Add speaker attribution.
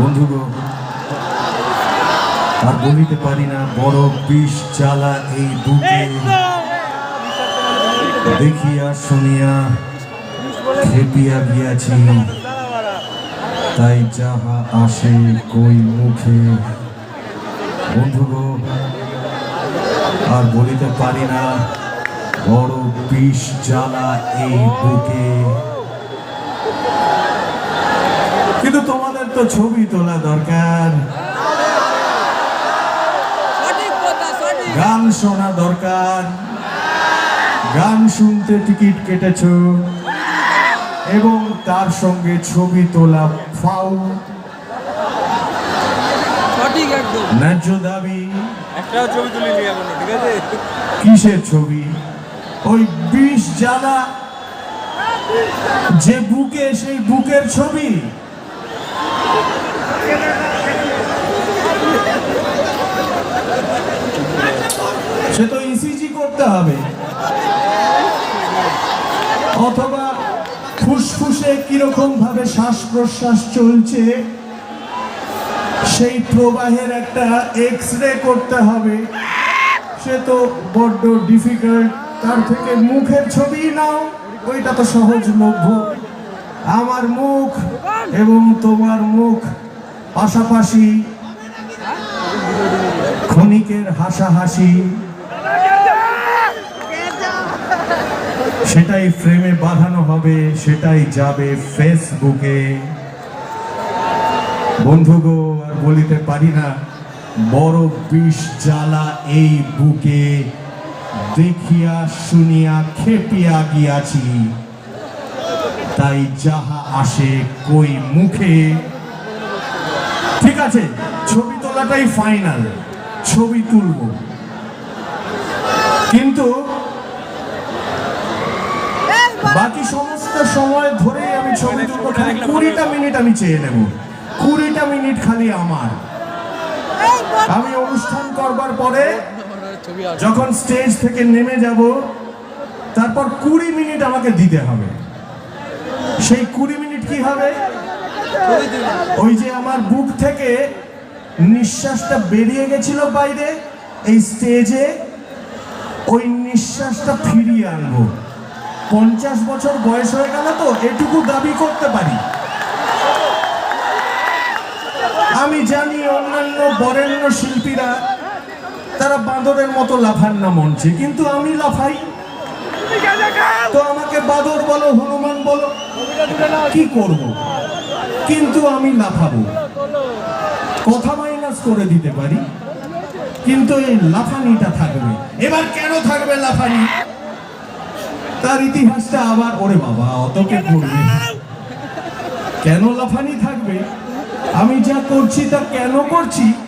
Speaker 1: বন্ধু আর বলিতে পারি না, বড় বিষ জ্বালা এই বুকে দেখিয়া শুনিয়া খেপিয়া গিয়াছি। তাই যাহা আসে কই মুখে। বন্ধু গো আর বলিতে পারি না, বড় বিষ জ্বালা এই বুকে কিন্তু তোমাদের তো ছবি তোলা দরকার। গান শোনা দরকার। গান শুনতে টিকিট কেটেছ। এবং তার সঙ্গে ছবি তোলা ফাউ ন্যায্য দাবি।
Speaker 2: একটাও ছবি এখনও ঠিক আছে?
Speaker 1: কিসের ছবি? ওই বিষ জ্বালা যে বুকে সেই বুকের ছবি। সে তো ইসিজি করতে হবে। অথবা ফুসফুসে কীরকম ভাবে শ্বাস প্রশ্বাস চলছে, সেই প্রবাহের একটা এক্স রে করতে হবে। সে তো বড্ড ডিফিকাল্ট তার থেকে মুখের ছবি নাও, ওইটা তো সহজ সহজলভ্য আমার মুখ এবং তোমার মুখ পাশাপাশি, ক্ষণিকের হাসাহাসি সেটাই ফ্রেমে বাঁধানো হবে, সেটাই যাবে ফেসবুকে বন্ধুগো আর বলিতে পারি না, বড় বিষ জ্বালা এই বুকে। দেখিয়া শুনিয়া খেপিয়া গিয়াছি, তাই যাহা আসে কই মুখে। ঠিক আছে, ছবি তোলাটাই ফাইনাল ছবি তুলব। কিন্তু বাকি সমস্ত সময় ধরে আমি ছবি তুলবো খালি কুড়িটা মিনিট আমি চেয়ে নেব। কুড়িটা মিনিট খালি আমার। আমি অনুষ্ঠান করবার পরে যখন স্টেজ থেকে নেমে যাব তারপর কুড়ি মিনিট আমাকে দিতে হবে। সেই কুড়ি মিনিট কি হবে? ওই যে আমার বুক থেকে নিঃশ্বাসটা বেরিয়ে গেছিল বাইরে এই স্টেজে ওই নিঃশ্বাসটা ফিরিয়ে আনব। পঞ্চাশ বছর বয়স হয়ে গেল তো, এটুকু দাবি করতে পারি। আমি জানি অন্যান্য বরেণ্য শিল্পীরা, তারা বাঁদরের মতো লাফান না মঞ্চে, কিন্তু আমি লাফাই। তো আমাকে বাঁদর বলো, হনুমান বলো, কি করব? কিন্তু আমি লাফাবো। কথা মাইনাস করে দিতে পারি, কিন্তু এই লাফানিটা থাকবে। এবার কেন থাকবে লাফানি? তার ইতিহাসটা আবার, ওরে বাবা অতকে করবে কেন লাফানি থাকবে? আমি যা করছি তা কেন করছি?